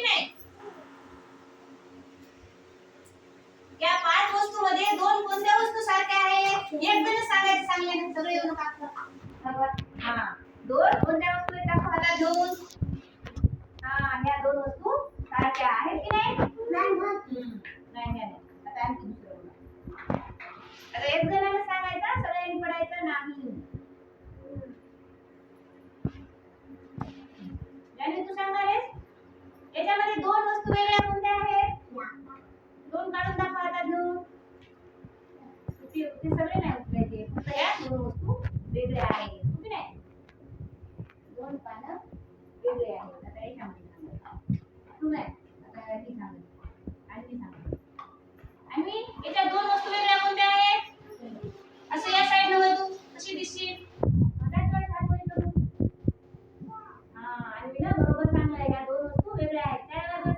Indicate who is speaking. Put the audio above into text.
Speaker 1: की नाही? या पाच वस्तू मध्ये दोन कोणत्या वस्तू सारख्या आहेत एक जण सांगायचं सांगल्याने सगळे येऊ नका हा दोन कोणत्या वस्तू आहेत दाखवा हातात घेऊन हा ह्या दोन वस्तू सारख्या आहेत की नाही. नाही नाही। नाही. आता आणखी दुसरं. आता एक जणाला वस्तू वेगळ्या कोणत्या आहेत दोन काढून दाखवा घेऊन ते सगळे नाही उचलायचे फक्त या दोन वस्तू वेगळ्या आहेत. तुम्ही नाही दोन पानं वेगळे आहेत. आता हे सांगितलं तू नाही. आता हे सांगितलं आणि मी सांगितलं आणि याच्या